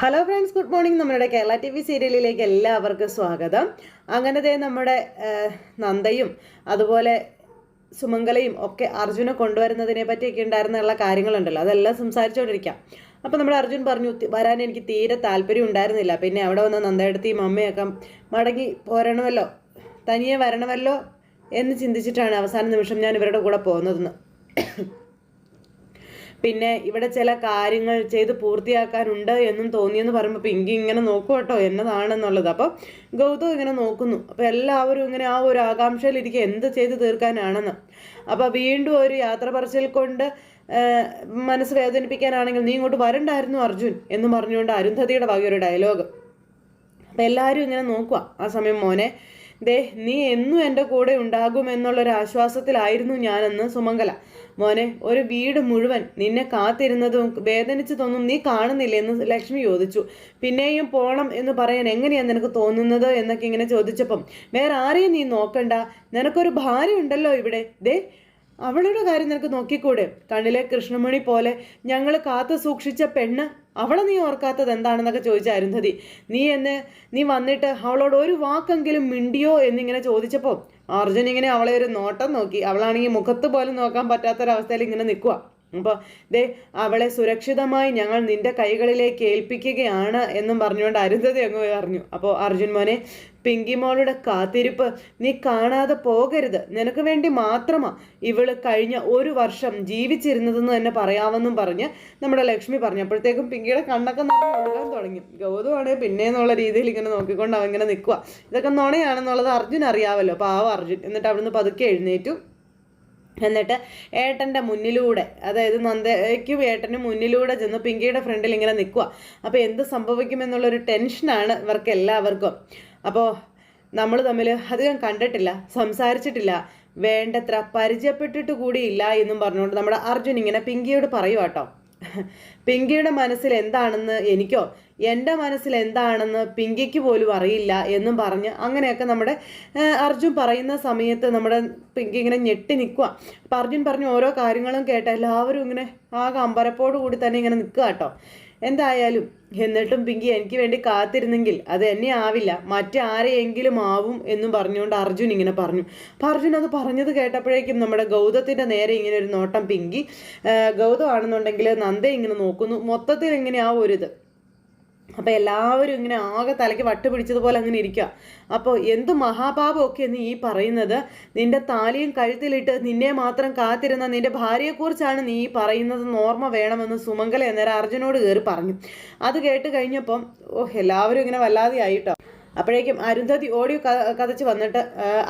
Hello friends good morning നമ്മുടെ Kerala T V സീരിയലിലേക്ക് എല്ലാവർക്കും സ്വാഗതം. അങ്ങനത്തെ നമ്മുടെ നന്ദയും അതുപോലെ സുമംഗലയും ഒക്കെ അർജുനെ കൊണ്ടുവരുന്നതിനെ പറ്റിയൊക്കെ ഉണ്ടായിരുന്നുള്ള കാര്യങ്ങളുണ്ടല്ലോ. അതെല്ലാം സംസാരിച്ചുകൊണ്ടിരിക്കാം അപ്പോൾ നമ്മുടെ അർജുൻ പറഞ്ഞു വരാൻ എനിക്ക് തീരെ താല്പര്യം ഉണ്ടായിരുന്നില്ല. പിന്നെ അവിടെ വന്ന നന്ദയെടുത്തിയും അമ്മയൊക്കെ മടങ്ങി പോരണമല്ലോ തനിയെ വരണമല്ലോ എന്ന് ചിന്തിച്ചിട്ടാണ് അവസാന നിമിഷം ഞാൻ ഇവരുടെ കൂടെ പോകുന്നതെന്ന്. പിന്നെ ഇവിടെ ചില കാര്യങ്ങൾ ചെയ്ത് പൂർത്തിയാക്കാനുണ്ട് എന്നും തോന്നിയെന്ന് പറയുമ്പോൾ പിങ്കി ഇങ്ങനെ നോക്കും കേട്ടോ എന്നതാണെന്നുള്ളത്. അപ്പോൾ ഗൗതം ഇങ്ങനെ നോക്കുന്നു. അപ്പോൾ എല്ലാവരും ഇങ്ങനെ ആ ഒരു ആകാംക്ഷയിലിരിക്കുക എന്ത് ചെയ്ത് തീർക്കാനാണെന്ന്. അപ്പോൾ വീണ്ടും ഒരു യാത്ര പറച്ചിൽ കൊണ്ട് മനസ്സ് വേദനിപ്പിക്കാനാണെങ്കിൽ നീ ഇങ്ങോട്ട് വരണ്ടായിരുന്നു അർജുൻ എന്ന് പറഞ്ഞുകൊണ്ട് അരുന്ധതിയുടെ വക ഒരു ഡയലോഗ്. അപ്പം എല്ലാവരും ഇങ്ങനെ നോക്കുക. ആ സമയം മോനെ ദേ നീ എന്നും എന്റെ കൂടെ ഉണ്ടാകുമെന്നുള്ളൊരു ആശ്വാസത്തിലായിരുന്നു ഞാനെന്ന് സുമംഗല. മോനെ ഒരു വീട് മുഴുവൻ നിന്നെ കാത്തിരുന്നതും വേദനിച്ചു തോന്നും നീ കാണുന്നില്ല എന്ന് ലക്ഷ്മി ചോദിച്ചു. പിന്നെയും പോണം എന്ന് പറയാൻ എങ്ങനെയാണ് നിനക്ക് തോന്നുന്നത് എന്നൊക്കെ ഇങ്ങനെ ചോദിച്ചപ്പം വേറെ ആരെയും നീ നോക്കണ്ട നിനക്കൊരു ഭാര്യ ഉണ്ടല്ലോ ഇവിടെ. ദേ അവളുടെ കാര്യം നിനക്ക് നോക്കിക്കൂടെ? കണ്ണിലെ കൃഷ്ണമണി പോലെ ഞങ്ങൾ കാത്തു സൂക്ഷിച്ച പെണ്ണ് അവളെ നീ ഓർക്കാത്തത് എന്താണെന്നൊക്കെ ചോദിച്ച അരുന്ധതി നീ എന്നെ നീ വന്നിട്ട് അവളോട് ഒരു വാക്കെങ്കിലും മിണ്ടിയോ എന്നിങ്ങനെ ചോദിച്ചപ്പോൾ അർജുൻ ഇങ്ങനെ അവളെ ഒരു നോട്ടം നോക്കി. അവളാണെങ്കിൽ മുഖത്ത് പോലും നോക്കാൻ പറ്റാത്തൊരവസ്ഥയിൽ ഇങ്ങനെ നിൽക്കുക അപ്പോൾ ദേ അവളെ സുരക്ഷിതമായി ഞങ്ങൾ നിന്റെ കൈകളിലേക്ക് ഏൽപ്പിക്കുകയാണ് എന്നും പറഞ്ഞുകൊണ്ട് അരുന്ധതി അങ്ങ് പറഞ്ഞു അപ്പോൾ അർജുൻ മോനെ പിങ്കി മോളുടെ കാത്തിരിപ്പ് നീ കാണാതെ പോകരുത്. നിനക്ക് വേണ്ടി മാത്രമാ ഇവൾ കഴിഞ്ഞ ഒരു വർഷം ജീവിച്ചിരുന്നതെന്ന് തന്നെ പറയാമെന്നും പറഞ്ഞ് നമ്മുടെ ലക്ഷ്മി പറഞ്ഞു അപ്പോഴത്തേക്കും പിങ്കിയുടെ കണ്ണൊക്കെ നിറഞ്ഞ് ഒഴുകാൻ തുടങ്ങി. ഗൗതമാണെങ്കിൽ പിന്നെ എന്നുള്ള രീതിയിൽ ഇങ്ങനെ നോക്കിക്കൊണ്ട് അവൻ ഇങ്ങനെ നിൽക്കുക ഇതൊക്കെ നുണയാണെന്നുള്ളത് അർജുൻ അറിയാമല്ലോ പാവ അർജുൻ. എന്നിട്ട് അവിടുന്ന് പതുക്കെ എഴുന്നേറ്റു. എന്നിട്ട് ഏട്ടന്റെ മുന്നിലൂടെ അതായത് നന്ദയ്ക്കും ഏട്ടനും മുന്നിലൂടെ ചെന്ന് പിങ്കിയുടെ ഫ്രണ്ടിൽ ഇങ്ങനെ നിൽക്കുക അപ്പോൾ എന്ത് സംഭവിക്കുമെന്നുള്ളൊരു ടെൻഷനാണ് ഇവർക്ക് എല്ലാവർക്കും അപ്പോൾ നമ്മൾ തമ്മിൽ അധികം കണ്ടിട്ടില്ല സംസാരിച്ചിട്ടില്ല വേണ്ടത്ര പരിചയപ്പെട്ടിട്ട് കൂടിയില്ല എന്നും പറഞ്ഞുകൊണ്ട് നമ്മുടെ അർജുൻ ഇങ്ങനെ പിങ്കിയോട് പറയുക കേട്ടോ പിങ്കിയുടെ മനസ്സിൽ എന്താണെന്ന് എനിക്കോ എന്റെ മനസ്സിൽ എന്താണെന്ന് പിങ്കിക്ക് പോലും അറിയില്ല എന്നും പറഞ്ഞ് അങ്ങനെയൊക്കെ നമ്മുടെ അർജുൻ പറയുന്ന സമയത്ത് നമ്മുടെ പിങ്കി ഇങ്ങനെ ഞെട്ടി നിൽക്കുക അപ്പം അർജുൻ പറഞ്ഞ ഓരോ കാര്യങ്ങളും കേട്ട് എല്ലാവരും ഇങ്ങനെ ആകെ അമ്പരപ്പോട് കൂടി തന്നെ ഇങ്ങനെ നിൽക്കുക കേട്ടോ എന്തായാലും എന്നിട്ടും പിങ്കി എനിക്ക് വേണ്ടി കാത്തിരുന്നെങ്കിൽ അത് എന്നെ ആവില്ല. മറ്റാരെയെങ്കിലും ആവും എന്നും പറഞ്ഞുകൊണ്ട് അർജുൻ ഇങ്ങനെ പറഞ്ഞു. അപ്പം അർജുൻ അത് പറഞ്ഞത് കേട്ടപ്പോഴേക്കും നമ്മുടെ ഗൗതത്തിന്റെ നേരെ ഇങ്ങനെ ഒരു നോട്ടം പിങ്കി. ഗൗതമാണെന്നുണ്ടെങ്കിൽ നന്ദേ ഇങ്ങനെ നോക്കുന്നു. മൊത്തത്തിൽ ഇങ്ങനെ ആ ഒരു ഇത്? അപ്പോൾ എല്ലാവരും ഇങ്ങനെ ആകെ തലയ്ക്ക് വട്ട് പിടിച്ചതുപോലെ അങ്ങനെ ഇരിക്കുക അപ്പോൾ എന്ത് മഹാപാപമൊക്കെ നീ ഈ പറയുന്നത്? നിന്റെ താലിയും കഴുത്തിലിട്ട് നിന്നെ മാത്രം കാത്തിരുന്ന നിന്റെ ഭാര്യയെക്കുറിച്ചാണ് നീ ഈ പറയുന്നത് ഓർമ്മ വേണമെന്ന് സുമംഗല എന്നേരം അർജുനോട് കയറി പറഞ്ഞു. അത് കേട്ട് കഴിഞ്ഞപ്പം ഓഹ് എല്ലാവരും ഇങ്ങനെ വല്ലാതെ ആയിട്ടോ. അപ്പോഴേക്കും അരുന്ധതി ഓടി കഥച്ച് വന്നിട്ട്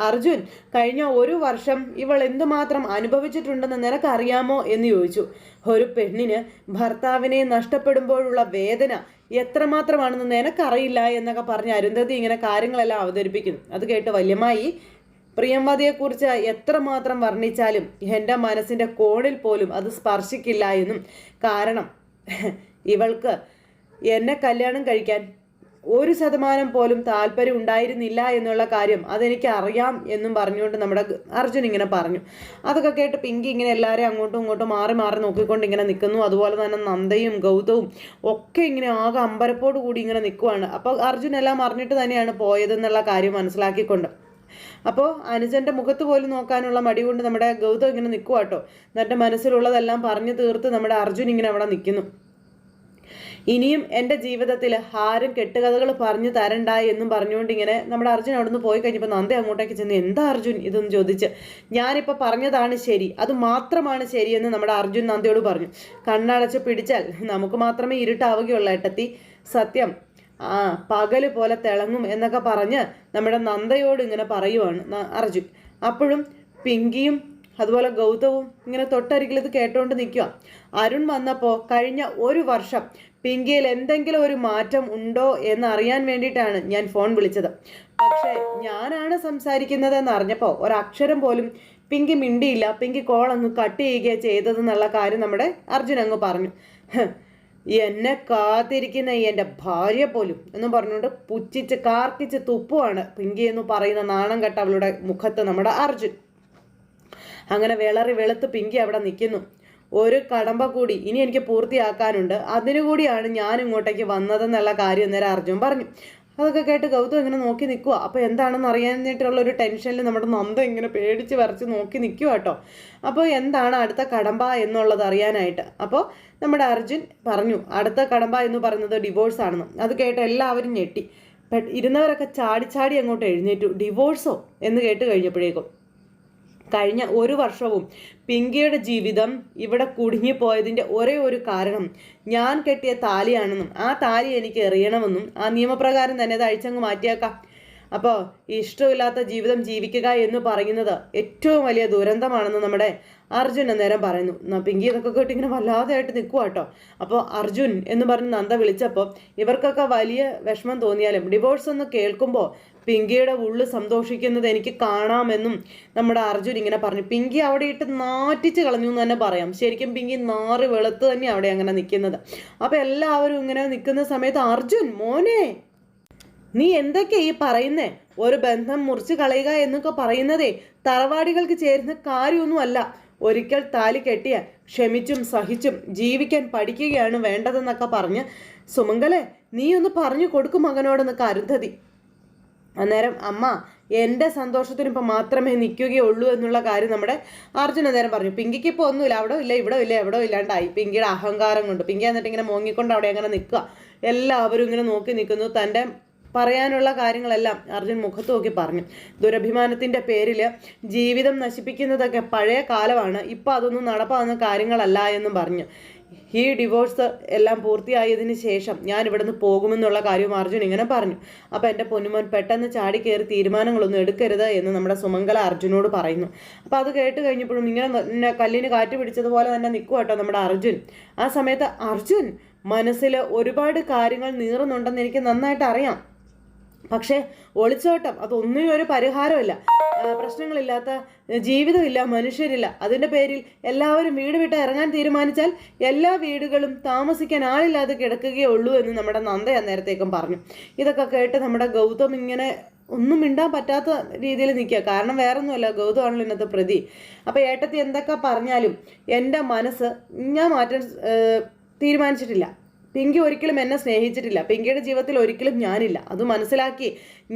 അർജുൻ കഴിഞ്ഞ ഒരു വർഷം ഇവൾ എന്തുമാത്രം അനുഭവിച്ചിട്ടുണ്ടെന്ന് നിനക്കറിയാമോ? എന്ന് ചോദിച്ചു. ഒരു പെണ്ണിന് ഭർത്താവിനെ നഷ്ടപ്പെടുമ്പോഴുള്ള വേദന എത്രമാത്രമാണെന്ന് നിനക്കറിയില്ല എന്നൊക്കെ പറഞ്ഞ് അരുന്ധതി ഇങ്ങനെ കാര്യങ്ങളെല്ലാം അവതരിപ്പിക്കുന്നു. അത് കേട്ട് വല്യമായി പ്രിയംവതിയെക്കുറിച്ച് എത്രമാത്രം വർണിച്ചാലും എന്റെ മനസ്സിന്റെ കോണിൽ പോലും അത് സ്പർശിക്കില്ല എന്നും കാരണം ഇവൾക്ക് എന്നെ കല്യാണം കഴിക്കാൻ ഒരു ശതമാനം പോലും താല്പര്യം ഉണ്ടായിരുന്നില്ല എന്നുള്ള കാര്യം അതെനിക്ക് അറിയാം എന്നും പറഞ്ഞുകൊണ്ട് നമ്മുടെ അർജുൻ ഇങ്ങനെ പറഞ്ഞു. അതൊക്കെ കേട്ട് പിങ്കി ഇങ്ങനെ എല്ലാവരെയും അങ്ങോട്ടും ഇങ്ങോട്ടും മാറി മാറി നോക്കിക്കൊണ്ട് ഇങ്ങനെ നിൽക്കുന്നു. അതുപോലെ തന്നെ നന്ദയും ഗൗതവും ഒക്കെ ഇങ്ങനെ ആകെ അമ്പരപ്പോട് കൂടി ഇങ്ങനെ നിൽക്കുവാണ്. അപ്പോൾ അർജുൻ എല്ലാം അറിഞ്ഞിട്ട് തന്നെയാണ് പോയതെന്നുള്ള കാര്യം മനസ്സിലാക്കിക്കൊണ്ട്. അപ്പോൾ അനുജന്റെ മുഖത്ത് പോലും നോക്കാനുള്ള മടി കൊണ്ട് നമ്മുടെ ഗൗതം ഇങ്ങനെ നിൽക്കുവാട്ടോ. എന്നിട്ട് മനസ്സിലുള്ളതെല്ലാം പറഞ്ഞു തീർത്ത് നമ്മുടെ അർജുൻ ഇങ്ങനെ അവിടെ നിൽക്കുന്നു. ഇനിയും എന്റെ ജീവിതത്തിൽ ആരും കെട്ടുകഥകൾ പറഞ്ഞു തരണ്ട എന്നും പറഞ്ഞുകൊണ്ട് ഇങ്ങനെ നമ്മുടെ അർജുൻ അവിടുന്ന് പോയി കഴിഞ്ഞപ്പോൾ നന്ദി അങ്ങോട്ടേക്ക് ചെന്ന് എന്താ അർജുൻ ഇതെന്ന് ചോദിച്ച്? ഞാനിപ്പോൾ പറഞ്ഞതാണ് ശരി അത് മാത്രമാണ് ശരിയെന്ന് നമ്മുടെ അർജുൻ നന്ദിയോട് പറഞ്ഞു. കണ്ണടച്ച് പിടിച്ചാൽ നമുക്ക് മാത്രമേ ഇരുട്ടാവുകയുള്ളൂ ഏട്ടത്തി. സത്യം ആ പകൽ പോലെ തിളങ്ങും എന്നൊക്കെ പറഞ്ഞ് നമ്മുടെ നന്ദയോട് ഇങ്ങനെ പറയുവാണ് അർജുൻ. അപ്പോഴും പിങ്കിയും അതുപോലെ ഗൗതവും ഇങ്ങനെ തൊട്ടരികിൽ ഇത് കേട്ടോണ്ട് നിൽക്കുക അരുൺ വന്നപ്പോൾ കഴിഞ്ഞ ഒരു വർഷം പിങ്കിയിൽ എന്തെങ്കിലും ഒരു മാറ്റം ഉണ്ടോ എന്ന് അറിയാൻ വേണ്ടിയിട്ടാണ് ഞാൻ ഫോൺ വിളിച്ചത്. പക്ഷേ ഞാനാണ് സംസാരിക്കുന്നത് എന്ന് അറിഞ്ഞപ്പോൾ ഒരക്ഷരം പോലും പിങ്കി മിണ്ടിയില്ല. പിങ്കി കോൾ അങ്ങ് കട്ട് ചെയ്യുകയാണ് ചെയ്തതെന്നുള്ള കാര്യം നമ്മുടെ അർജുൻ അങ്ങ് പറഞ്ഞു. എന്നെ കാത്തിരിക്കുന്ന എന്റെ ഭാര്യ പോലും എന്ന് പറഞ്ഞുകൊണ്ട് പുച്ഛിച്ച് കാർക്കിച്ച് തുപ്പുവാണ് പിങ്കി എന്ന് പറയുന്ന നാണം കെട്ട അവളുടെ മുഖത്ത് നമ്മുടെ അർജുൻ. അങ്ങനെ വിളറി വെളുത്ത് പിങ്കി അവിടെ നിൽക്കുന്നു. ഒരു കടമ്പ കൂടി ഇനി എനിക്ക് പൂർത്തിയാക്കാനുണ്ട്. അതിനുകൂടിയാണ് ഞാൻ ഇങ്ങോട്ടേക്ക് വന്നതെന്നുള്ള കാര്യം നേരെ അർജുൻ പറഞ്ഞു. അതൊക്കെ കേട്ട് ഗൗതം ഇങ്ങനെ നോക്കി നിൽക്കുക അപ്പോൾ എന്താണെന്ന് അറിയാനായിട്ടുള്ള ഒരു ടെൻഷനിൽ നമ്മുടെ നന്ദ ഇങ്ങനെ പേടിച്ച് വരച്ച് നോക്കി നിൽക്കുക കേട്ടോ. അപ്പോൾ എന്താണ് അടുത്ത കടമ്പ എന്നുള്ളത് അറിയാനായിട്ട്. അപ്പോൾ നമ്മുടെ അർജുൻ പറഞ്ഞു അടുത്ത കടമ്പ എന്ന് പറയുന്നത് ഡിവോഴ്സ് ആണെന്ന്. അത് കേട്ട് എല്ലാവരും ഞെട്ടി. ഇരുന്നവരൊക്കെ ചാടി ചാടി അങ്ങോട്ട് എഴുന്നേറ്റു. ഡിവോഴ്സോ എന്ന് കേട്ട് കഴിഞ്ഞപ്പോഴേക്കും. കഴിഞ്ഞ ഒരു വർഷവും പിങ്കിയുടെ ജീവിതം ഇവിടെ കുടുങ്ങിപ്പോയതിന്റെ ഒരേ ഒരു കാരണം ഞാൻ കെട്ടിയ താലിയാണെന്നും ആ താലി എനിക്ക് എറിയണമെന്നും ആ നിയമപ്രകാരം തന്നെ അത് അഴിച്ചങ്ങ് മാറ്റിയേക്കാം. അപ്പോൾ ഇഷ്ടമില്ലാത്ത ജീവിതം ജീവിക്കുക എന്ന് പറയുന്നത് ഏറ്റവും വലിയ ദുരന്തമാണെന്ന് നമ്മുടെ അർജുൻ അന്നേരം പറയുന്നു. പിങ്കി ഇതൊക്കെ കേട്ട് ഇങ്ങനെ വല്ലാതെയായിട്ട് നിൽക്കുക കേട്ടോ. അപ്പോൾ അർജുൻ എന്ന് പറഞ്ഞ് നന്ദ വിളിച്ചപ്പോൾ ഇവർക്കൊക്കെ വലിയ വിഷമം തോന്നിയാലും ഡിവോഴ്സ് എന്ന് കേൾക്കുമ്പോൾ പിങ്കിയുടെ ഉള്ളു സന്തോഷിക്കുന്നത് എനിക്ക് കാണാമെന്നും നമ്മുടെ അർജുൻ ഇങ്ങനെ പറഞ്ഞു. പിങ്കി അവിടെ ഇട്ട് നാറ്റിച്ച് കളഞ്ഞു എന്ന് തന്നെ പറയാം. ശരിക്കും പിങ്കി നാറ് വെളുത്ത് തന്നെ അവിടെ അങ്ങനെ നിൽക്കുന്നത് അപ്പോൾ എല്ലാവരും ഇങ്ങനെ നിൽക്കുന്ന സമയത്ത് അർജുൻ മോനെ നീ എന്തൊക്കെ ഈ പറയുന്നേ? ഒരു ബന്ധം മുറിച്ച് കളയുക എന്നൊക്കെ പറയുന്നതേ തറവാടികൾക്ക് ചേരുന്ന കാര്യമൊന്നുമല്ല. ഒരിക്കൽ താലി കെട്ടിയ ക്ഷമിച്ചും സഹിച്ചും ജീവിക്കാൻ പഠിക്കുകയാണ് വേണ്ടതെന്നൊക്കെ പറഞ്ഞ് സുമംഗലെ നീ ഒന്ന് പറഞ്ഞു കൊടുക്കും മകനോടെന്ന് കരുതതി അന്നേരം അമ്മ എന്റെ സന്തോഷത്തിന് ഇപ്പം മാത്രമേ നിൽക്കുകയുള്ളൂ എന്നുള്ള കാര്യം നമ്മുടെ അർജുന നേരം പറഞ്ഞു. പിങ്കിക്ക് ഇപ്പോൾ ഒന്നുമില്ല. അവിടെ ഇല്ല? ഇവിടെ ഇല്ല? എവിടെ ഇല്ലാണ്ടായി. പിങ്കിയുടെ അഹങ്കാരം കൊണ്ട്. പിങ്കി എന്നിട്ട് ഇങ്ങനെ മോങ്ങിക്കൊണ്ട് അവിടെ അങ്ങനെ നിൽക്കുക. എല്ലാവരും ഇങ്ങനെ നോക്കി നിൽക്കുന്നു. തന്റെ പറയാനുള്ള കാര്യങ്ങളെല്ലാം അർജുൻ മുഖത്ത് നോക്കി പറഞ്ഞു. ദുരഭിമാനത്തിന്റെ പേരിൽ ജീവിതം നശിപ്പിക്കുന്നതൊക്കെ പഴയ കാലമാണ്. ഇപ്പോൾ അതൊന്നും നടപ്പാകുന്ന കാര്യങ്ങളല്ല എന്നും പറഞ്ഞു. ഈ ഡിവോഴ്സ് എല്ലാം പൂർത്തിയായതിന് ശേഷം ഞാൻ ഇവിടുന്ന് പോകുമെന്നുള്ള കാര്യവും അർജുൻ ഇങ്ങനെ പറഞ്ഞു. അപ്പോൾ എന്റെ പൊന്നുമോൻ പെട്ടെന്ന് ചാടി കയറി തീരുമാനങ്ങളൊന്നും എടുക്കരുത് എന്ന് നമ്മുടെ സുമംഗല അർജുനോട് പറയുന്നു. അപ്പോൾ അത് കേട്ട് കഴിഞ്ഞപ്പോഴും ഇങ്ങനെ കല്ലിന് കാറ്റ് പിടിച്ചതുപോലെ തന്നെ നിൽക്കുക കേട്ടോ നമ്മുടെ അർജുൻ. ആ സമയത്ത് അർജുൻ മനസ്സിൽ ഒരുപാട് കാര്യങ്ങൾ നീറുന്നുണ്ടെന്ന് എനിക്ക് നന്നായിട്ട് അറിയാം. പക്ഷേ ഒളിച്ചോട്ടം അതൊന്നും ഒരു പരിഹാരമല്ല. പ്രശ്നങ്ങളില്ലാത്ത ജീവിതമില്ല മനുഷ്യരില്ല. അതിന്റെ പേരിൽ എല്ലാവരും വീട് വിട്ട് ഇറങ്ങാൻ തീരുമാനിച്ചാൽ എല്ലാ വീടുകളും താമസിക്കാൻ ആളില്ലാതെ കിടക്കുകയേ ഉള്ളൂ എന്ന് നമ്മുടെ നന്ദ നേരത്തേക്കും പറഞ്ഞു. ഇതൊക്കെ കേട്ട് നമ്മുടെ ഗൗതം ഇങ്ങനെ ഒന്നും മിണ്ടാൻ പറ്റാത്ത രീതിയിൽ നിൽക്കുക. കാരണം വേറെ ഒന്നുമല്ല ഗൗതമാണല്ലോ ഇന്നത്തെ പ്രതി. അപ്പോൾ ഏട്ടത്തി എന്തൊക്കെ പറഞ്ഞാലും എന്റെ മനസ്സ് ഞാൻ മാറ്റാൻ തീരുമാനിച്ചിട്ടില്ല. പിങ്കി ഒരിക്കലും എന്നെ സ്നേഹിച്ചിട്ടില്ല. പിങ്കിയുടെ ജീവിതത്തിൽ ഒരിക്കലും ഞാനില്ല. അത് മനസ്സിലാക്കി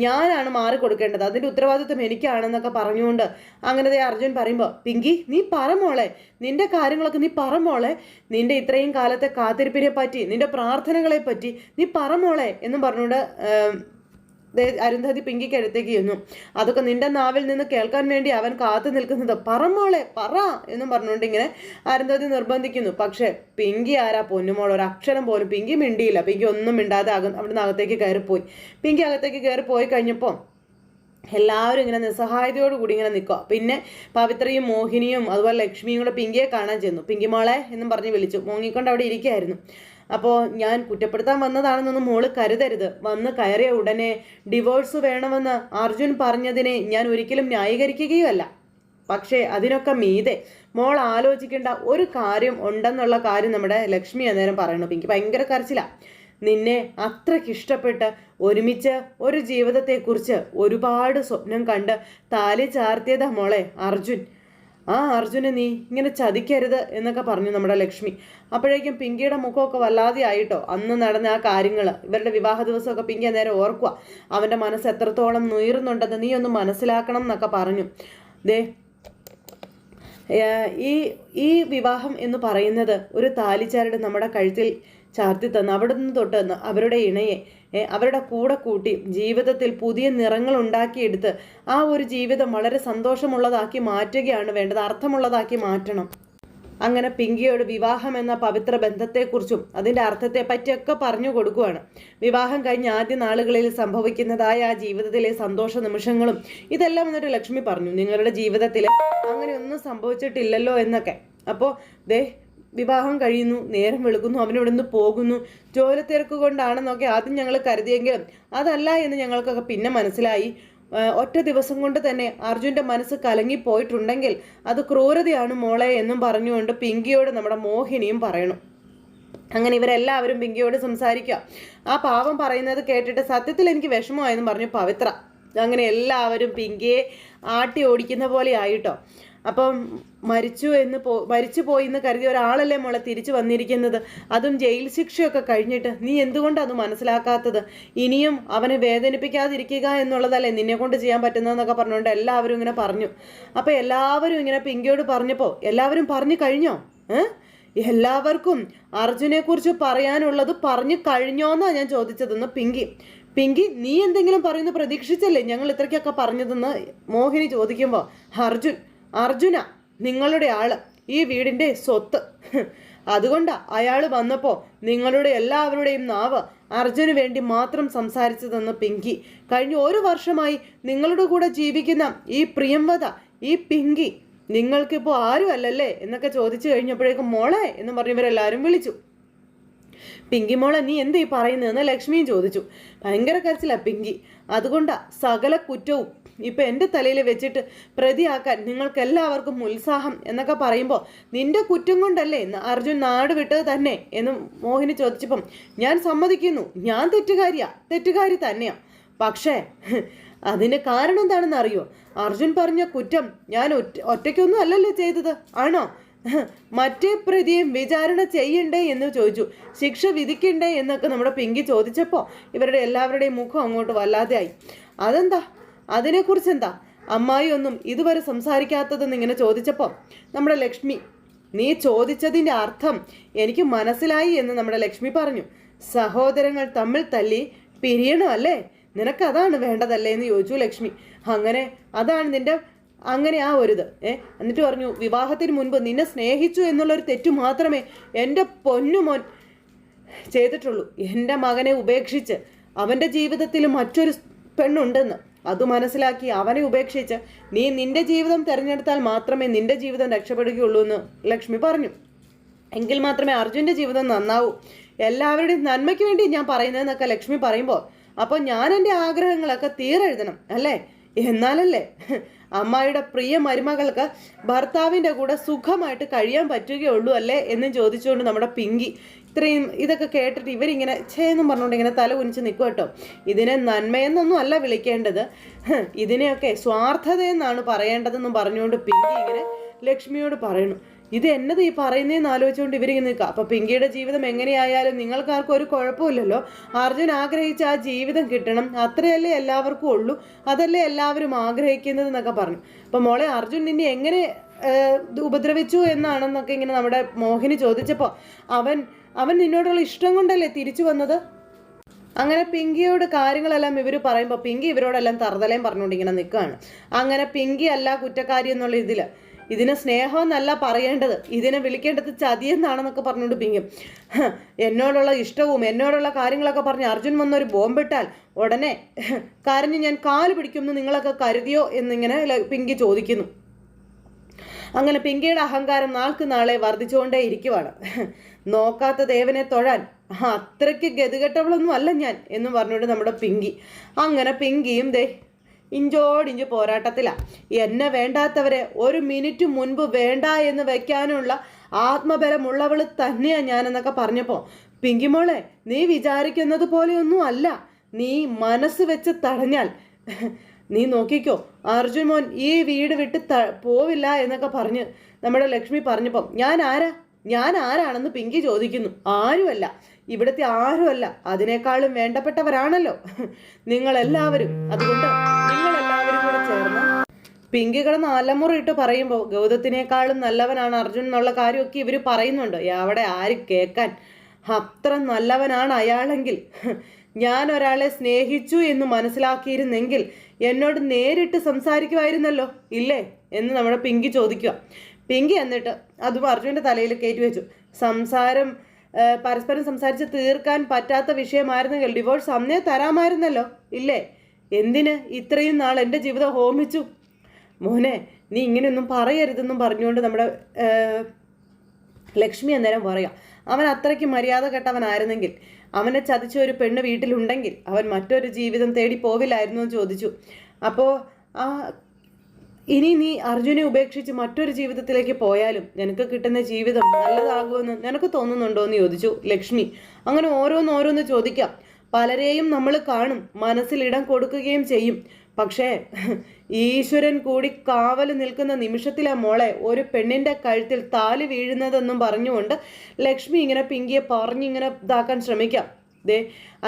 ഞാനാണ് മാറി കൊടുക്കേണ്ടത്. അതിന്റെ ഉത്തരവാദിത്വം എനിക്കാണെന്നൊക്കെ പറഞ്ഞുകൊണ്ട് അങ്ങനത്തെ അർജുൻ പറയുമ്പോൾ പിങ്കി നീ പറമോളെ നിന്റെ കാര്യങ്ങളൊക്കെ നീ പറമോളെ നിന്റെ ഇത്രയും കാലത്തെ കാത്തിരിപ്പിനെ പറ്റി നിന്റെ പ്രാർത്ഥനകളെ പറ്റി നീ പറമോളെ എന്നും പറഞ്ഞുകൊണ്ട് അരുന്ധതി പിങ്കിക്ക് അടുത്തേക്ക് ചെന്നു. അതൊക്കെ നിന്റെ നാവിൽ നിന്ന് കേൾക്കാൻ വേണ്ടി അവൻ കാത്തു നിൽക്കുന്നത്. പറമോളെ പറ എന്നും പറഞ്ഞുകൊണ്ട് ഇങ്ങനെ അരുന്ധതി നിർബന്ധിക്കുന്നു. പക്ഷേ പിങ്കി ആരാ? പൊന്നുമോൾ ഒരു അക്ഷരം പോലും പിങ്കി മിണ്ടിയില്ല. പിങ്കി ഒന്നും മിണ്ടാതെ അകം അവിടുന്ന് അകത്തേക്ക് കയറിപ്പോയി. പിങ്കി അകത്തേക്ക് കയറി പോയി കഴിഞ്ഞപ്പോൾ എല്ലാവരും ഇങ്ങനെ നിസ്സഹായതയോട് കൂടി ഇങ്ങനെ നിൽക്കുക പിന്നെ പവിത്രയും മോഹിനിയും അതുപോലെ ലക്ഷ്മിയും കൂടെ പിങ്കിയെ കാണാൻ ചെന്നു. പിങ്കി മോളെ എന്നും പറഞ്ഞ് വിളിച്ചു. മോങ്ങിക്കൊണ്ട് അവിടെ ഇരിക്കുകയായിരുന്നു അപ്പോൾ ഞാൻ കുറ്റപ്പെടുത്താൻ വന്നതാണെന്നൊന്നും മോൾ കരുതരുത്. വന്ന് കയറിയ ഉടനെ ഡിവോഴ്സ് വേണമെന്ന് അർജുൻ പറഞ്ഞതിനെ ഞാൻ ഒരിക്കലും ന്യായീകരിക്കുകയുമല്ല. പക്ഷേ അതിനൊക്കെ മീതെ മോൾ ആലോചിക്കേണ്ട ഒരു കാര്യം ഉണ്ടെന്നുള്ള കാര്യം നമ്മുടെ ലക്ഷ്മി അന്നേരം പറയണു. എനിക്ക് ഭയങ്കര കരച്ചിലാണ് നിന്നെ അത്രയ്ക്ക് ഇഷ്ടപ്പെട്ട് ഒരുമിച്ച് ഒരു ജീവിതത്തെക്കുറിച്ച് ഒരുപാട് സ്വപ്നം കണ്ട് താലി ചാർത്തിയതാ മോളെ അർജുൻ. ആ അർജുനെ നീ ഇങ്ങനെ ചതിക്കരുത് എന്നൊക്കെ പറഞ്ഞു നമ്മുടെ ലക്ഷ്മി. അപ്പോഴേക്കും പിങ്കിയുടെ മുഖമൊക്കെ വല്ലാതെ ആയിട്ടോ? അന്ന് നടന്ന ആ കാര്യങ്ങൾ ഇവരുടെ വിവാഹ ദിവസമൊക്കെ പിങ്കി നേരെ ഓർക്കുക അവന്റെ മനസ്സ് എത്രത്തോളം നുയരുന്നുണ്ടെന്ന് നീ ഒന്ന് മനസ്സിലാക്കണം എന്നൊക്കെ പറഞ്ഞു. ദേ ഈ ഈ വിവാഹം എന്ന് പറയുന്നത് ഒരു താലിച്ചാരുടെ നമ്മുടെ കഴുത്തിൽ ചാർത്തി തന്ന്. അവിടെ നിന്ന് തൊട്ട് അവരുടെ ഇണയെ. അവരുടെ കൂടെ കൂട്ടി ജീവിതത്തിൽ പുതിയ നിറങ്ങൾ ഉണ്ടാക്കിയെടുത്ത് ആ ഒരു ജീവിതം വളരെ സന്തോഷമുള്ളതാക്കി മാറ്റുകയാണ് വേണ്ടത് അർത്ഥമുള്ളതാക്കി മാറ്റണം. അങ്ങനെ പിങ്കിയോട് വിവാഹം എന്ന പവിത്ര ബന്ധത്തെക്കുറിച്ചും അതിന്റെ അർത്ഥത്തെ പറ്റിയൊക്കെ പറഞ്ഞു കൊടുക്കുകയാണ് വിവാഹം കഴിഞ്ഞ ആദ്യ നാളുകളിൽ സംഭവിക്കുന്നതായ ആ ജീവിതത്തിലെ സന്തോഷ നിമിഷങ്ങളും ഇതെല്ലാം എന്നിട്ട് ലക്ഷ്മി പറഞ്ഞു നിങ്ങളുടെ ജീവിതത്തിൽ അങ്ങനെയൊന്നും സംഭവിച്ചിട്ടില്ലല്ലോ എന്നൊക്കെ. അപ്പോൾ ദേ വിവാഹം കഴിയുന്നു നേരം വെളുക്കുന്നു അവനിവിടെ നിന്ന് പോകുന്നു. ജോലി തിരക്ക് കൊണ്ടാണെന്നൊക്കെ ആദ്യം ഞങ്ങൾ കരുതിയെങ്കിലും അതല്ല എന്ന് ഞങ്ങൾക്കൊക്കെ പിന്നെ മനസ്സിലായി. ഒറ്റ ദിവസം കൊണ്ട് തന്നെ അർജുന്റെ മനസ്സ് കലങ്ങിപ്പോയിട്ടുണ്ടെങ്കിൽ അത് ക്രൂരതയാണ് മോളെ എന്നും പറഞ്ഞുകൊണ്ട് പിങ്കിയോട് നമ്മുടെ മോഹിനിയും പറയണം. അങ്ങനെ ഇവരെല്ലാവരും പിങ്കിയോട് സംസാരിക്കുക. ആ പാവം പറയുന്നത് കേട്ടിട്ട് സത്യത്തിൽ എനിക്ക് വിഷമമായെന്ന് പറഞ്ഞു പവിത്ര. അങ്ങനെ എല്ലാവരും പിങ്കിയെ ആട്ടി ഓടിക്കുന്ന പോലെ ആയിട്ടോ. അപ്പം മരിച്ചു എന്ന് പോ മരിച്ചു പോയി എന്ന് കരുതിയ ഒരാളല്ലേ മോളെ തിരിച്ചു വന്നിരിക്കുന്നത്? അതും ജയിൽ ശിക്ഷയൊക്കെ കഴിഞ്ഞിട്ട് നീ എന്തുകൊണ്ട് അത് മനസ്സിലാക്കാത്തത്? ഇനിയും അവനെ വേദനിപ്പിക്കാതിരിക്കുക എന്നുള്ളതല്ലേ നിന്നെ കൊണ്ട് ചെയ്യാൻ പറ്റുന്നതെന്നൊക്കെ പറഞ്ഞുകൊണ്ട് എല്ലാവരും ഇങ്ങനെ പറഞ്ഞു. അപ്പോൾ എല്ലാവരും ഇങ്ങനെ പിങ്കിയോട് പറഞ്ഞപ്പോൾ എല്ലാവരും പറഞ്ഞു കഴിഞ്ഞോ? എല്ലാവർക്കും അർജുനെക്കുറിച്ച് പറയാനുള്ളത് പറഞ്ഞു കഴിഞ്ഞോ എന്നാണ് ഞാൻ ചോദിച്ചതെന്ന് പിങ്കി. പിങ്കി നീ എന്തെങ്കിലും പറയുന്നു പ്രതീക്ഷിച്ചല്ലേ ഞങ്ങൾ ഇത്രയ്ക്കൊക്കെ പറഞ്ഞതെന്ന് മോഹിനി ചോദിക്കുമ്പോൾ അർജുൻ അർജുന നിങ്ങളുടെ ആൾ ഈ വീടിന്റെ സ്വത്ത്. അതുകൊണ്ടാ അയാൾ വന്നപ്പോൾ നിങ്ങളുടെ എല്ലാവരുടെയും നാവ് അർജുന് വേണ്ടി മാത്രം സംസാരിച്ചതെന്ന് പിങ്കി. കഴിഞ്ഞ ഒരു വർഷമായി നിങ്ങളുടെ കൂടെ ജീവിക്കുന്ന ഈ പ്രിയംവത ഈ പിങ്കി നിങ്ങൾക്കിപ്പോൾ ആരും അല്ലല്ലേ എന്നൊക്കെ ചോദിച്ചു കഴിഞ്ഞപ്പോഴേക്കും മോളെ എന്ന് പറഞ്ഞവരെല്ലാവരും വിളിച്ചു. പിങ്കി മോളെ നീ എന്താ പറയുന്നതെന്ന് ലക്ഷ്മിയും ചോദിച്ചു. ഭയങ്കര കരച്ചില്ല പിങ്കി. അതുകൊണ്ടാ സകല കുറ്റവും ഇപ്പൊ എന്റെ തലയിൽ വെച്ചിട്ട് പ്രതിയാക്കാൻ നിങ്ങൾക്ക് എല്ലാവർക്കും ഉത്സാഹം എന്നൊക്കെ പറയുമ്പോൾ നിന്റെ കുറ്റം കൊണ്ടല്ലേ അർജുൻ നാട് വിട്ടത് തന്നെ എന്ന് മോഹിനി ചോദിച്ചപ്പം ഞാൻ സമ്മതിക്കുന്നു. ഞാൻ തെറ്റുകാരിയാ. തെറ്റുകാരി തന്നെയാ. പക്ഷേ അതിന് കാരണം എന്താണെന്ന് അറിയോ? അർജുൻ പറഞ്ഞ കുറ്റം ഞാൻ ഒറ്റ ഒറ്റയ്ക്കൊന്നും അല്ലല്ലോ ചെയ്തത്. ആണോ? മറ്റേ പ്രതിയും വിചാരണ ചെയ്യണ്ടേ എന്ന് ചോദിച്ചു. ശിക്ഷ വിധിക്കണ്ടേ എന്നൊക്കെ നമ്മുടെ പിങ്കി ചോദിച്ചപ്പോൾ ഇവരുടെ എല്ലാവരുടെയും മുഖം അങ്ങോട്ട് വല്ലാതെയായി. അതെന്താ? അതിനെക്കുറിച്ച് എന്താ അമ്മായി ഒന്നും ഇതുവരെ സംസാരിക്കാത്തതെന്ന് ഇങ്ങനെ ചോദിച്ചപ്പോൾ നമ്മുടെ ലക്ഷ്മി നീ ചോദിച്ചതിന്റെ അർത്ഥം എനിക്ക് മനസ്സിലായി എന്ന് നമ്മുടെ ലക്ഷ്മി പറഞ്ഞു. സഹോദരങ്ങൾ തമ്മിൽ തല്ലി പിരിയണം അല്ലേ? നിനക്കതാണ് വേണ്ടതല്ലേ? എന്ന് ചോദിച്ചു ലക്ഷ്മി. അങ്ങനെ അതാണ് നിന്റെ അങ്ങനെ ആ ഒരിത്. ഏ എന്നിട്ട് പറഞ്ഞു വിവാഹത്തിന് മുൻപ് നിന്നെ സ്നേഹിച്ചു എന്നുള്ളൊരു തെറ്റു മാത്രമേ എന്റെ പൊന്നുമോൻ ചെയ്തിട്ടുള്ളൂ. എന്റെ മകനെ ഉപേക്ഷിച്ച് അവന്റെ ജീവിതത്തിൽ മറ്റൊരു പെണ്ണുണ്ടെന്ന്. അത് മനസ്സിലാക്കി അവനെ ഉപേക്ഷിച്ച് നീ നിന്റെ ജീവിതം തിരഞ്ഞെടുത്താൽ മാത്രമേ നിന്റെ ജീവിതം രക്ഷപ്പെടുകയുള്ളൂ എന്ന് ലക്ഷ്മി പറഞ്ഞു. എങ്കിൽ മാത്രമേ അർജുന്റെ ജീവിതം നന്നാവൂ. എല്ലാവരുടെയും നന്മയ്ക്ക് വേണ്ടി ഞാൻ പറയുന്നതെന്നൊക്കെ ലക്ഷ്മി പറയുമ്പോൾ അപ്പോൾ ഞാൻ എന്റെ ആഗ്രഹങ്ങളൊക്കെ തീരെഴുതണം അല്ലേ? എന്നാലല്ലേ? അമ്മായിയുടെ പ്രിയ മരുമകൾക്ക് ഭർത്താവിന്റെ കൂടെ സുഖമായിട്ട് കഴിയാൻ പറ്റുകയുള്ളൂ അല്ലേ? എന്ന് ചോദിച്ചുകൊണ്ട് നമ്മുടെ പിങ്കി ഇത്രയും ഇതൊക്കെ കേട്ടിട്ട് ഇവരിങ്ങനെ ചേന്നും പറഞ്ഞുകൊണ്ട് ഇങ്ങനെ തല കുനിച്ച് നിൽക്കും കേട്ടോ. ഇതിനെ നന്മയെന്നൊന്നും അല്ല വിളിക്കേണ്ടത്. ഇതിനെയൊക്കെ സ്വാർത്ഥതയെന്നാണ് പറയേണ്ടതെന്നും പറഞ്ഞുകൊണ്ട് പിങ്കി ഇങ്ങനെ ലക്ഷ്മിയോട് പറയണു ഇത് എന്നത് ഈ പറയുന്നതെന്ന് ആലോചിച്ചുകൊണ്ട് ഇവരിങ്ങനെ നിൽക്കുക. അപ്പോൾ പിങ്കിയുടെ ജീവിതം എങ്ങനെയായാലും നിങ്ങൾക്കാർക്കും ഒരു കുഴപ്പമില്ലല്ലോ. അർജുൻ ആഗ്രഹിച്ച ആ ജീവിതം കിട്ടണം. അത്രയല്ലേ എല്ലാവർക്കും ഉള്ളൂ. അതല്ലേ എല്ലാവരും ആഗ്രഹിക്കുന്നത് എന്നൊക്കെ പറഞ്ഞു. അപ്പോൾ മോളെ അർജുൻ നിന്നെ എങ്ങനെ ഉപദ്രവിച്ചു എന്നാണെന്നൊക്കെ ഇങ്ങനെ നമ്മുടെ മോഹിനി ചോദിച്ചപ്പോൾ അവൻ അവൻ നിന്നോടുള്ള ഇഷ്ടം കൊണ്ടല്ലേ തിരിച്ചു വന്നത്? അങ്ങനെ പിങ്കിയോട് കാര്യങ്ങളെല്ലാം ഇവർ പറയുമ്പോൾ പിങ്കി ഇവരോടെല്ലാം തറുതലയും പറഞ്ഞുകൊണ്ട് ഇങ്ങനെ നിൽക്കുകയാണ് അങ്ങനെ പിങ്കി അല്ല കുറ്റക്കാരി എന്നുള്ള ഇതിൽ ഇതിന് സ്നേഹമെന്നല്ല പറയേണ്ടത്. ഇതിനെ വിളിക്കേണ്ടത് ചതിയെന്നാണെന്നൊക്കെ പറഞ്ഞുകൊണ്ട് പിങ്കും. എന്നോടുള്ള ഇഷ്ടവും എന്നോടുള്ള കാര്യങ്ങളൊക്കെ പറഞ്ഞ് അർജുൻ വന്നൊരു ബോംബിട്ടാൽ ഉടനെ കരഞ്ഞ് ഞാൻ കാൽ പിടിക്കുമെന്ന് നിങ്ങളൊക്കെ കരുതിയോ എന്നിങ്ങനെ പിങ്കി ചോദിക്കുന്നു. അങ്ങനെ പിങ്കിയുടെ അഹങ്കാരം നാൾക്ക് നാളെ വർദ്ധിച്ചുകൊണ്ടേ ഇരിക്കുവാണ്. നോക്കാത്ത ദേവനെ തൊഴാൻ അത്രയ്ക്ക് ഗതികെട്ടവളൊന്നും അല്ല ഞാൻ എന്ന് പറഞ്ഞുകൊണ്ട് നമ്മുടെ പിങ്കി. അങ്ങനെ പിങ്കിയും ദേ ഇഞ്ചോടിഞ്ച് പോരാട്ടത്തിലാണ് എന്നെ വേണ്ടാത്തവരെ ഒരു മിനിറ്റ് മുൻപ് വേണ്ട എന്ന് വെക്കാനുള്ള ആത്മബലമുള്ളവൾ തന്നെയാ ഞാനെന്നൊക്കെ പറഞ്ഞപ്പോൾ പിങ്കിമോളെ നീ വിചാരിക്കുന്നത് പോലെയൊന്നും അല്ല. നീ മനസ്സ് വെച്ച് തടഞ്ഞാൽ നീ നോക്കിക്കോ. അർജുൻ മോൻ ഈ വീട് വിട്ട് ത പോവില്ല എന്നൊക്കെ പറഞ്ഞ് നമ്മുടെ ലക്ഷ്മി പറഞ്ഞപ്പം ഞാൻ ആരാ? ഞാൻ ആരാണെന്ന് പിങ്കി ചോദിക്കുന്നു. ആരുമല്ല. ഇവിടുത്തെ ആരുമല്ല. അതിനേക്കാളും വേണ്ടപ്പെട്ടവരാണല്ലോ. നിങ്ങളെല്ലാവരും. അതുകൊണ്ട് നിങ്ങളെല്ലാവരും കൂടെ ചേർന്ന് പിങ്കി കിടന്ന് അലമുറ ഇട്ട് പറയുമ്പോൾ ഗൗതത്തിനേക്കാളും നല്ലവനാണ് അർജുൻ എന്നുള്ള കാര്യമൊക്കെ ഇവർ പറയുന്നുണ്ട്. അവിടെ ആര് കേൾക്കാൻ? അത്ര നല്ലവനാണ് അയാളെങ്കിൽ ഞാൻ ഒരാളെ സ്നേഹിച്ചു എന്ന് മനസ്സിലാക്കിയിരുന്നെങ്കിൽ എന്നോട് നേരിട്ട് സംസാരിക്കുമായിരുന്നല്ലോ ഇല്ലേ? എന്ന് നമ്മുടെ പിങ്കി ചോദിക്കുക. പിങ്കി എന്നിട്ട് അതും അർജുന്റെ തലയിൽ കയറ്റി വെച്ചു. സംസാരം പരസ്പരം സംസാരിച്ച് തീർക്കാൻ പറ്റാത്ത വിഷയമായിരുന്നെങ്കിൽ ഡിവോഴ്സ് അന്നേ തരാമായിരുന്നല്ലോ ഇല്ലേ? എന്തിന് ഇത്രയും നാൾ എന്റെ ജീവിതം ഹോമിച്ചു? മോനെ നീ ഇങ്ങനെയൊന്നും പറയരുതെന്നും പറഞ്ഞുകൊണ്ട് നമ്മുടെ ലക്ഷ്മി അന്നേരം പറയാം. അവൻ അത്രയ്ക്ക് മര്യാദ കെട്ടവനായിരുന്നെങ്കിൽ അവനെ ചതിച്ച ഒരു പെണ്ണ് വീട്ടിലുണ്ടെങ്കിൽ അവൻ മറ്റൊരു ജീവിതം തേടി പോവില്ലായിരുന്നു എന്ന് ചോദിച്ചു. അപ്പോൾ ആ ഇനി നീ അർജുനെ ഉപേക്ഷിച്ച് മറ്റൊരു ജീവിതത്തിലേക്ക് പോയാലും നിനക്ക് കിട്ടുന്ന ജീവിതം നല്ലതാകുമെന്ന് നിനക്ക് തോന്നുന്നുണ്ടോ എന്ന് ചോദിച്ചു ലക്ഷ്മി. അങ്ങനെ ഓരോന്നോരോന്ന് ഓരോന്ന് ചോദിക്കാം. പലരെയും നമ്മൾ കാണും മനസ്സിൽ ഇടം കൊടുക്കുകയും ചെയ്യും. പക്ഷേ ഈശ്വരൻ കൂടി കാവൽ നിൽക്കുന്ന നിമിഷത്തിലെ മോളെ ഒരു പെണ്ണിന്റെ കഴുത്തിൽ താലി വീഴുന്നതെന്നും പറഞ്ഞുകൊണ്ട് ലക്ഷ്മി ഇങ്ങനെ പിങ്കിയെ പറഞ്ഞിങ്ങനെ ഇതാക്കാൻ ശ്രമിക്കാം. ദേ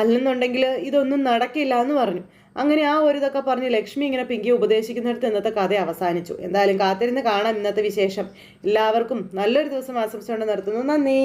അല്ലെന്നുണ്ടെങ്കിൽ ഇതൊന്നും നടക്കില്ല എന്ന് പറഞ്ഞു. അങ്ങനെ ആ ഒരു ഇതൊക്കെ പറഞ്ഞ് ലക്ഷ്മി ഇങ്ങനെ പിങ്കിയെ ഉപദേശിക്കുന്നിടത്ത് ഇന്നത്തെ കഥ അവസാനിച്ചു. എന്തായാലും കാത്തിരുന്ന് കാണാം ഇന്നത്തെ വിശേഷം. എല്ലാവർക്കും നല്ലൊരു ദിവസം ആശംസിച്ചുകൊണ്ട് നിർത്തുന്നു. നന്ദി.